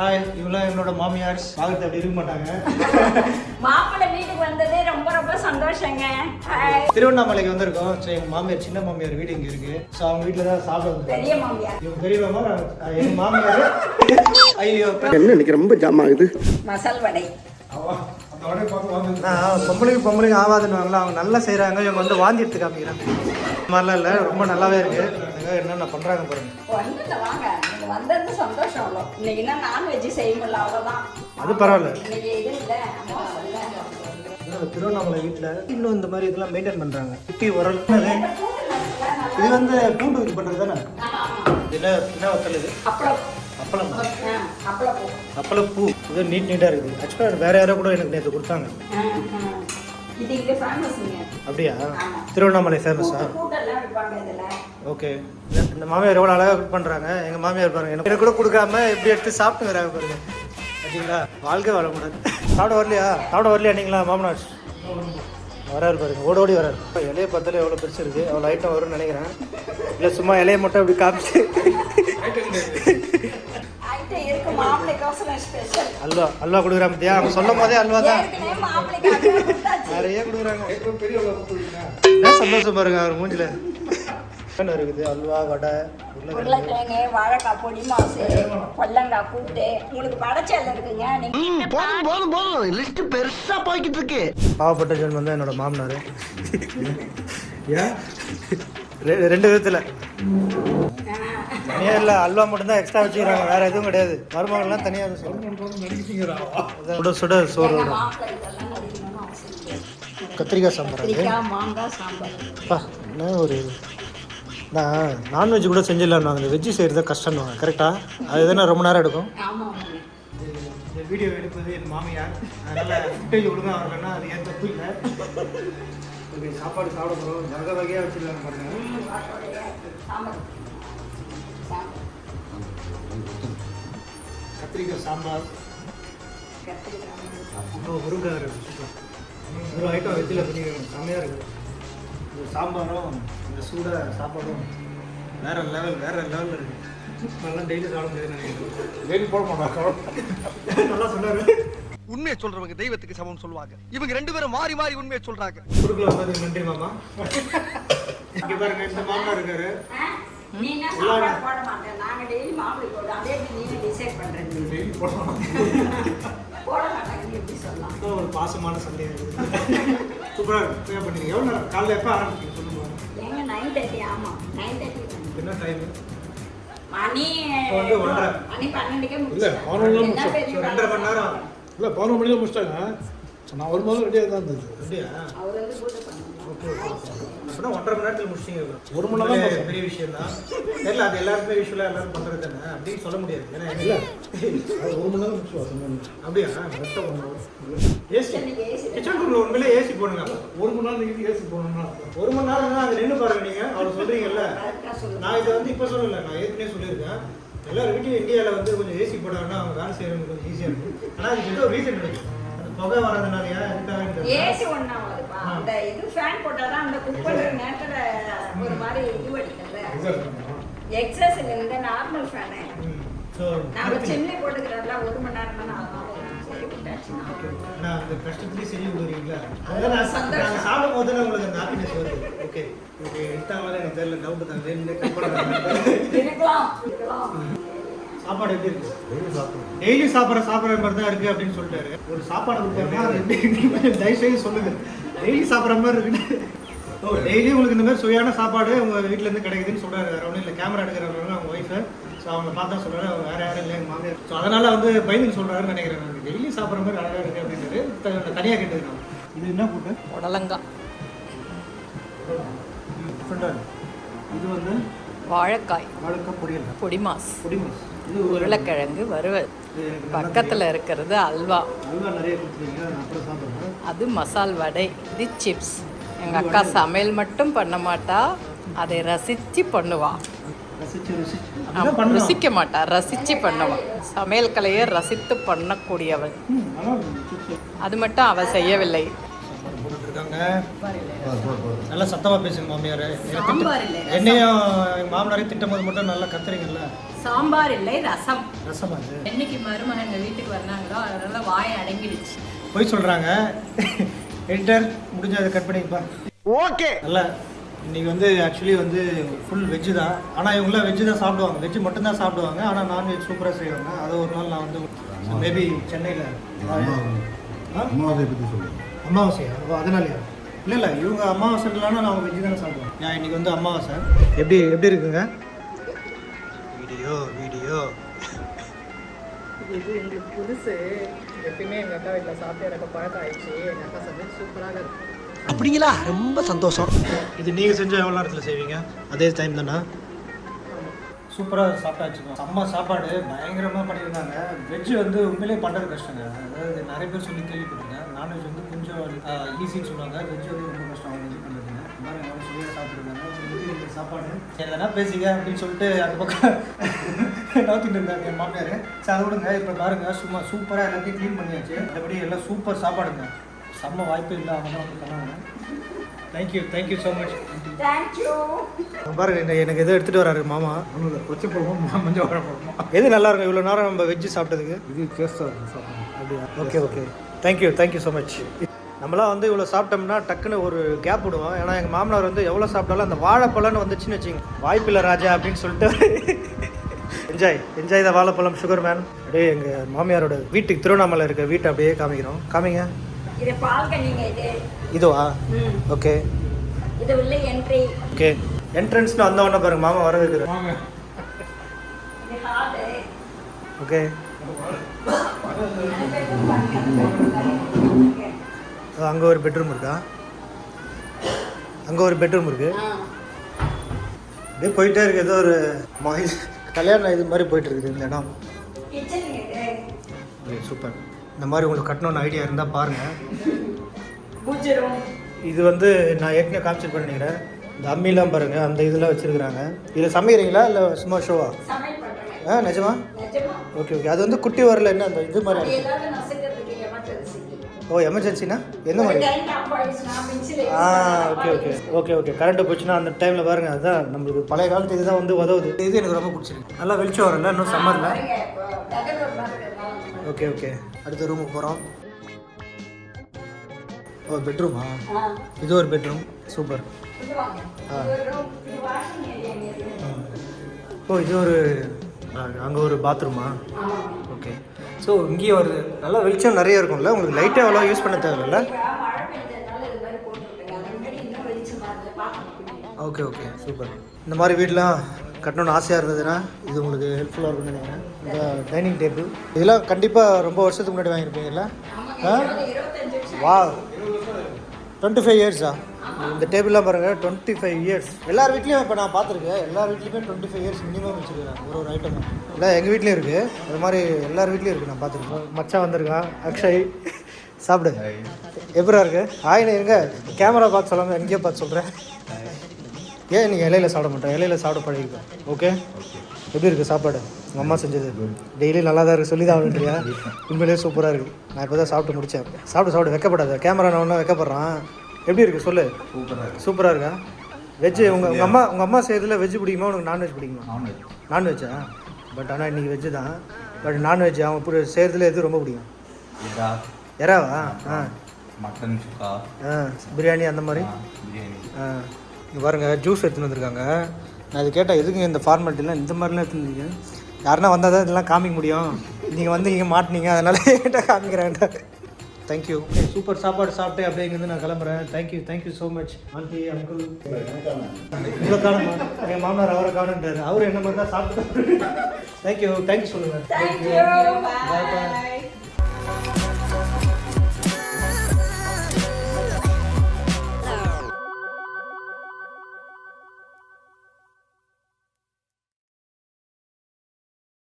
Hi இவெல்லாம் என்னோட மாமியார். பார்க்கறது அப்படி இருக்க மாட்டாங்க. மாப்பிள்ளை வீட்டுக்கு வந்ததே ரொம்ப ரொம்ப சந்தோஷங்க. ஹாய். திருவண்ணாமலைக்கு வந்திருக்கோம். ஸோ எங்கள் மாமியார் சின்ன மாமியார் வீடு இங்கே இருக்கு. ஸோ அவங்க வீட்டில் தான் சாப்பிட வந்தோம் பெரிய மாமியார். இவங்க பெரியவங்க நான் எங்கள் மாமியார்? ஐயோ என்ன இன்னைக்கு ரொம்ப ஜாம் ஆகுது. மசால் வடை. பொம்பளைக்கு பொம்பளைக்கு ஆகாதுன்னு அவங்க நல்லா செய்கிறாங்க இவங்க வந்து வாந்தி எடுத்து காமிக்கிறாங்க மாதிரிலாம் இல்லை ரொம்ப நல்லாவே இருக்கு. என்னென்ன பண்ணுறாங்க பாருங்க. அவ்வளோ இன்னைக்கு என்ன நான்வெஜ் செய்ய முடியல அவ்வளோதான் அது பரவாயில்ல. இன்னைக்கு இது இல்லை திருவண்ணாமலை வீட்டில் இன்னும் இந்த மாதிரி இதெல்லாம் மெயின்டைன் பண்ணுறாங்க குட்டி உரல். இது வந்து பூண்டு இது பண்ணுறது தானே? இது என்ன என்ன வத்தல் இது? அப்பளம். அப்பளம்? பூ அப்பளம் பூ இது நீட் நீட்டாக இருக்குது. ஆக்சுவலாக வேற யாரோ கூட எனக்கு நேற்று கொடுத்தாங்க. இது இங்கே ஃபேமஸுங்க அப்படியா? திருவண்ணாமலை ஃபேமஸா ஓகே. இந்த மாமியார் எவ்வளோ அழகாக குக் பண்ணுறாங்க எங்கள் மாமியார் பாருங்க. எனக்கு கூட கொடுக்காம எப்படி எடுத்து சாப்பிட்டு வராங்க பாருங்க. பார்த்தீங்களா வாழ்க்கை வாழ முடியாது. சாப்பிட வரலையா? சாப்பிட வரலையா நீங்களா மாமனார்? வராரு பாருங்க. ஓடி ஓடி வராரு. இலையை பார்த்தாலே எவ்வளோ பெருசு இருக்குது அவ்வளோ ஐட்டம் வரும்னு நினைக்கிறேன். இல்லை சும்மா இலையை மட்டும் அப்படி காமிச்சு. அல்வா அல்வா கொடுக்குறாங்க பார்த்தியா அவங்க சொல்லும் போதே அல்வா தான். நிறைய கொடுக்குறாங்க. என்ன சந்தோஷம் பாருங்க அவர் மூஞ்சில. என்ன இருக்குது? அல்வா வடை உருளைக்கிழங்கு. வாழைக்காய் பொடி மாசு கொல்லங்காய் கூட்டு. உங்களுக்கு படைச்சல் இருக்குங்க. போதும் போதும் போதும். லிஸ்ட் பெருசா போய்கிட்டு இருக்கு. பாவப்பட்ட ஜென் வந்து என்னோட மாமனார். ஏன்? ரெண்டு விதத்தில். இல்லை அல்வா மட்டும்தான் எக்ஸ்ட்ரா வச்சுக்கிறாங்க. வேற எதுவும் கிடையாது. மருமகள்லாம் தனியாக சுட சுட சோறு. கத்திரிக்காய் சாம்பார் என்ன ஒரு நான் நான்வெஜ் கூட செஞ்சிடலாம் அந்த வெஜ்ஜு செய்கிறது கஷ்டம்னுவாங்க. கரெக்டாக அது எதுனா ரொம்ப நேரம் எடுக்கும்? இந்த வீடியோ எடுப்பது என் மாமியார். அதனால் ஃபுட்டேஜ் ஒழுங்காக வரலன்னா அது ஏன் தப்பு இல்லை. சாப்பாடு சாப்பிட போகிறோம் வகை வகையாக வச்சுருக்காங்க பாருங்க. சாம்பார் சாம்பார். கத்திரிக்காய் சாம்பார். கத்திரிக்காய் அப்புறம் முருங்காய் சூப்பர் இவ்வளோ ஐட்டம் வெஜ்ஜில் பண்ணிக்கிறோம் செம்மையாக இருக்குது. இந்த சாம்பாரும் இந்த சூட சாப்பாடும் வேற லெவல் வேற லெவலில் இருக்குது நல்லா டெய்லி சாப்பிட முடியாது நினைக்கிறேன். டெய்லி போட மாட்டாங்க நல்லா சொன்னார். உண்மையை சொல்றவங்க தெய்வத்துக்கு சமம் சொல்லுவாங்க. இவங்க ரெண்டு பேரும் மாறி மாறி உண்மையை சொல்றாங்க. குறுக்கில் வந்ததுக்கு நன்றி மாமா. இங்கே பாருங்க இந்த மாமா இருக்காரு. டெய்லி மாப்பிள்ளை போடுறோம் அதே நீங்க டிசைட் பண்றது. டெய்லி போடணும். போட மாட்டாங்க நீ எப்படி சொல்லலாம்? அதான் ஒரு பாசமான சந்தேகம் இருக்குது சூப்பராக என்ன பண்ணீங்க எவ்வளோ நேரம்? காலைல எப்போ ஆரம்பிச்சீங்க சொல்லுங்க. நைன் தேர்ட்டி ஆமா நைன் தேர்ட்டி என்ன டைம் மணி. மணி பன்னெண்டுக்கே இல்ல. பதினொன்று முடிச்சோம். ரெண்டரை மணி. நேரம் இல்லை மணிக்கு முடிச்சிட்டாங்க. நான் வரும்போது ரெடியாக தான் இருந்தது. அப்படியா? அவர் வந்து பூஜை பண்ணுவாங்க ஓகே ஓகே அப்படின்னா ஒன்றரை மணி நேரத்தில் முடிச்சிட்டீங்க. ஒரு மணி நேரம் பெரிய விஷயம் தான் தெரியல அது எல்லாருக்குமே யூஸ்வலாக எல்லாரும் பண்ணுறது தானே? அப்படின்னு சொல்ல முடியாது. ஏன்னா இல்லை அது ஒரு மணி நேரம் சொன்னேன் அப்படியா? கரெக்டாக ஏசி. கிச்சன் ரூமில் உண்மையிலே ஏசி போடுங்க. ஒரு மணி நேரம் நீங்கள் ஏசி போகணும்னா ஒரு மணி நேரம் தான் அது நின்று பாருங்க நீங்கள் அவர் சொல்கிறீங்கல்ல நான் இதை வந்து இப்போ சொல்லல நான் ஏற்கனவே சொல்லியிருக்கேன். எல்லார் வீட்லையும் இந்தியாவில் வந்து கொஞ்சம் ஏசி போட்டாங்கன்னா அவங்க வேலை செய்யறவங்க கொஞ்சம் ஈஸியாக இருக்கும். ஆனால் அதுக்கு ஏதோ ரீசன் இருக்கு. அந்த புகை வர்றதுனாலயா எதுக்காக ஏசி ஒண்ணா வருதுப்பா அந்த இது ஃபேன் போட்டாதான் அந்த பண்ற நேரத்துல ஒரு மாதிரி இது அடிக்கல எக்ஸஸ் இல்ல இந்த நார்மல் ஃபேனு ஸோ நாங்க சின்ன போட்டுக்கிறதுல ஒரு மணி நேரம் தானே ஆகும் சரி விட்டாச்சு நான் அந்த கஷ்டத்துலேயே செஞ்சு கொடுக்குறீங்களா? அதான் நான் சாப்பிடும் போது தான் உங்களுக்கு அந்த ஹாப்பினஸ் வருது. ஓகே ஓகே எடுத்தாங்களே எனக்கு தெரியல டவுட் தான். சாப்பாடு எப்படி இருக்கு? டெய்லி சாப்பிட்ற சாப்பிட்ற மாதிரி தான் இருக்கு அப்படின்னு சொல்லிட்டாரு. ஒரு சாப்பாடு கொடுத்தாருன்னா தயவு செய்து சொல்லுங்க. டெய்லி சாப்பிட்ற மாதிரி இருக்குன்னு. டெய்லி உங்களுக்கு இந்த மாதிரி சுவையான சாப்பாடு உங்க வீட்ல இருந்து கிடைக்குதுன்னு சொல்றாரு. வேற ஒன்றும் இல்லை. கேமரா எடுக்கிறவங்க அவங்க ஒய்ஃபு ஸோ அவங்க பார்த்தா சொல்றாரு. அவங்க வேற யாரும் இல்லை எங்கள் மாமியார் ஸோ அதனால வந்து பயந்து சொல்றாருன்னு நினைக்கிறேன் நான். டெய்லி சாப்பிட்ற மாதிரி அழகா இருக்கு அப்படின்றது த- தனியா கேட்டுருக்கோம் இது என்ன கூட்டு? இருக்கு. இது வந்து வாழைக்காய். வாழைக்காய் பொரியல். பொடிமாஸ். பொடி மாஸ் இது உருளைக்கிழங்கு வறுவல். பக்கத்தில் இருக்கிறது அல்வா. அல்வா நிறைய அது மசால் வடை. இது சிப்ஸ் எங்கள் அக்கா சமையல் மட்டும் பண்ண மாட்டா அதை ரசித்து பண்ணுவா. ருசிக்க மாட்டா ரசித்து பண்ணுவா. சமையல் கலையை ரசித்து பண்ணக்கூடியவள். அது மட்டும் அவள் செய்யவில்லை. நல்லா சத்தமாக பேசுங்க மாமியார். என்னையும் மாமனாரையும் திட்டும் போது மட்டும் நல்லா கத்துறீங்கல்ல? சாம்பார் இல்லை ரசம். ரசமா அது? என்னைக்கு மருமகன் எங்கள் வீட்டுக்கு வந்தாங்களோ அதனால வாயை அடங்கிடுச்சு. போய் சொல்கிறாங்க எடிட்டர் முடிஞ்ச அதை கட் பண்ணிப்பா ஓகே நல்லா இன்னைக்கு வந்து ஆக்சுவலி வந்து ஃபுல் வெஜ்ஜு தான். ஆனால் இவங்களாம் வெஜ்ஜு தான் சாப்பிடுவாங்க. வெஜ்ஜு மட்டும்தான் சாப்பிடுவாங்க. ஆனால் நான்வெஜ் சூப்பராக செய்வாங்க. அது ஒரு நாள் நான் வந்து மேபி சென்னையில். அம்மாவை பற்றி அமாவாசையா ஓ அதனாலயா? இல்லை இல்லை இவங்க அமாவாசை இல்லைன்னா நான் வெஜ்ஜு தானே சாப்பிடுவேன். ஏன் இன்னைக்கு வந்து அமாவாசை எப்படி எப்படி இருக்குங்க? Video video. இது எங்களுக்கு புதுசு. எப்பயுமே எங்கள் அக்கா வீட்டில் சாப்பிட்டு எனக்கு பழக்கம் ஆயிடுச்சு. எங்கள் அக்கா சூப்பராக அப்படிங்களா? ரொம்ப சந்தோஷம். இது நீங்கள் செஞ்ச எவ்வளோ நேரத்தில் செய்வீங்க? அதே டைம் தானே? சூப்பராக சாப்பிட்டாச்சுக்கோ செம்ம சாப்பாடு. பயங்கரமாக பண்ணியிருந்தாங்க. வெஜ்ஜு வந்து உண்மையிலே பண்ணுறது கஷ்டங்க. அதாவது நிறைய பேர் சொல்லி கேள்விப்பட்டிருக்கேன். நான்வெஜ் வந்து கொஞ்சம் ஈஸின்னு சொல்லுவாங்க. வெஜ் வந்து ரொம்ப கஷ்டம். வெஜ் பண்ணுறதுங்க இந்த மாதிரி எவ்வளோ சொல்லியாக சாப்பிட்ருக்காங்க சரி, இந்த சாப்பாடு? சரி எதனா பேசிக்க அப்படின்னு சொல்லிட்டு அந்த பக்கம் நோத்திட்டு இருந்தாங்க என் மாமியார். சரி அதை விடுங்க. இப்போ பாருங்க. சும்மா சூப்பராக எல்லாத்தையும் க்ளீன் பண்ணியாச்சு. மற்றபடி எல்லாம் சூப்பர் சாப்பாடுங்க. செம்ம வாய்ப்பு இல்லை அவங்க தான் வந்து பண்ணாங்க thank you thank you so much thank you பாருங்க இந்த எனக்கு எதோ எடுத்துகிட்டு வராரு மாமா. கொச்சை போடுவோம் மஞ்சள் வாழை போடுவோம் எது நல்லா இருக்கும்? இவ்வளோ நேரம் நம்ம வெஜ்ஜு சாப்பிட்டதுக்கு? இது டேஸ்ட்டாக இருக்கும் சாப்பிடணும். அப்படியா? Okay okay thank you thank you so much நம்மளாம் வந்து இவ்வளோ சாப்பிட்டோம்னா டக்குன்னு ஒரு கேப் விடுவோம். ஏன்னா எங்கள் மாமனார் வந்து எவ்வளோ சாப்பிட்டாலும் அந்த வாழைப்பழம்னு வந்துச்சுன்னு வச்சுங்க வாய்ப்பில்லை ராஜா அப்படின்னு சொல்லிட்டு. என்ஜாய் என்ஜாய் த வாழைப்பழம் சுகர் மேன் அப்படியே எங்கள் மாமியாரோட வீட்டுக்கு திருவண்ணாமலை இருக்க வீட்டை அப்படியே காமிக்கிறோம். காமிங்க. இது பால்கனிங்க இது. இதுவா ஓகே. இது உள்ள என்ட்ரி ஓகே. என்ட்ரன்ஸ்னு வந்த உடனே பாருங்க மாமா வர வைக்கிறார் வாங்க. இது ஹாலு ஓகே. அங்கே ஒரு பெட்ரூம் இருக்கா? அங்கே ஒரு பெட்ரூம் இருக்கு. அப்படியே போயிட்டே இருக்கு ஏதோ ஒரு மகிழ் கல்யாணம் இது மாதிரி போயிட்டு இருக்குது இந்த இடம். சூப்பர் இந்த மாதிரி உங்களுக்கு கட்டணும்னு ஐடியா இருந்தால் பாருங்கள் இது வந்து நான் ஏற்கனவே காமிச்சிட்டு பண்ணிக்கிறேன் இந்த அம்மிலாம் பாருங்கள் அந்த இதெல்லாம் வச்சுருக்குறாங்க. இதில் சமைக்கிறீங்களா இல்லை சும்மா ஷோவா ஆ நிஜமா? நிஜமா. Okay okay. அது வந்து குட்டி வரல என்ன அந்த இது மாதிரி ஓ எமர்ஜென்சினா எந்த மாதிரி? ஆ okay okay okay okay current போச்சுன்னா அந்த டைமில் பாருங்க அதுதான் நம்மளுக்கு பழைய காலத்து இதுதான் வந்து உதவுது. இது எனக்கு ரொம்ப பிடிச்சிருக்கு. நல்லா வெளிச்சம் வரல இன்னும் சம்மரில் ஓகே ஓகே அடுத்த ரூமுக்கு போகிறோம் ஓ பெட்ரூமா இது ஒரு பெட்ரூம் சூப்பர் ஓ இது ஒரு அங்கே ஒரு பாத்ரூமா ஓகே ஸோ இங்கேயும் ஒரு நல்லா வெளிச்சம் நிறைய இருக்கும்ல? உங்களுக்கு லைட்டே அவ்வளோ யூஸ் பண்ண தேவையில்ல? ஓகே ஓகே சூப்பர் இந்த மாதிரி வீடெலாம் கட்டணும்னு ஆசையாக இருந்ததுன்னா இது உங்களுக்கு ஹெல்ப்ஃபுல்லாக இருக்கும்னு நினைக்கிறேன். இந்த டைனிங் டேபிள் இதெல்லாம் கண்டிப்பாக ரொம்ப வருஷத்துக்கு முன்னாடி வாங்கியிருப்பீங்கல்ல? வா டுவெண்ட்டி ஃபைவ் இயர்ஸா இந்த டேபிள்லாம் பாருங்கள் டுவெண்ட்டி ஃபைவ் இயர்ஸ் எல்லார் வீட்லேயும் இப்போ நான் பார்த்துருக்கேன். எல்லார் வீட்லேயுமே டுவெண்ட்டி ஃபைவ் இயர்ஸ் மினிமம் வச்சுருக்காங்க ஒரு ஒரு ஐட்டம் இல்லை எங்கள் வீட்லேயும் இருக்குது அது மாதிரி எல்லார் வீட்லேயும் இருக்குது நான் பார்த்துருக்கேன். மச்சான் வந்திருக்கான் அக்ஷய். சாப்பிடு. எப்படா இருக்கு? ஆயின இருங்க. கேமரா பார்த்து சொல்லாமல் எங்கேயோ பார்த்து சொல்கிறேன் ஏன் நீங்கள் இலையில சாப்பிட மாட்டேன் இலையில சாப்பிட பழகிக்கும் ஓகே எப்படி இருக்குது சாப்பாடு? உங்கள் அம்மா செஞ்சது? டெய்லி நல்லா தான் இருக்குது சொல்லி தான் ஆகணுன்றியா? உண்மையிலேயே சூப்பராக இருக்குது நான் இப்போ தான் சாப்பிட்டு முடித்தேன் சாப்பிட்டு சாப்பிட்டு வைக்கப்படாத. கேமரா நான் ஒன்றா வைக்கப்படுறான். எப்படி இருக்குது சொல்லு. சூப்பராக இருக்கா. வெஜ்ஜு உங்கள் உங்கள் அம்மா உங்கள் அம்மா செய்யறதுல வெஜ்ஜு பிடிக்குமா? உனக்கு நான்வெஜ் பிடிக்குமா? நான்வெஜ்ஜா பட் ஆனால் இன்றைக்கி வெஜ்ஜு தான். பட் நான்வெஜ் அவன் இப்படி செய்கிறதுல எது ரொம்ப பிடிக்கும்? எறாவா? ஆ. மட்டன் சுக்கா. ஆ. பிரியாணி அந்த மாதிரி? பிரியாணி. ஆ. இங்கே பாருங்க ஜூஸ் எடுத்துன்னு வந்திருக்காங்க. நான் இது கேட்டேன் எதுக்கு இந்த ஃபார்மாலிட்டிலாம் இந்த மாதிரிலாம் எடுத்துன்னு வந்தீங்க யாருன்னா வந்தால் தான் இதெல்லாம் காமிக்க முடியும். நீங்கள் வந்து இங்கே மாட்டினீங்க அதனால என்கிட்ட காமிக்கிறேன். தேங்க்யூ சூப்பர் சாப்பாடு சாப்பிட்டு அப்படியே இங்கேருந்து நான் கிளம்புறேன். Thank you thank you so much aunty uncle இவ்வளோ காணுமா என் மாமனார் அவரை காணுன்றாரு. அவர் என்ன மாதிரி தான் சாப்பிட்டு தேங்க்யூ தேங்க்யூ சொல்லுங்கள் bye. பாய்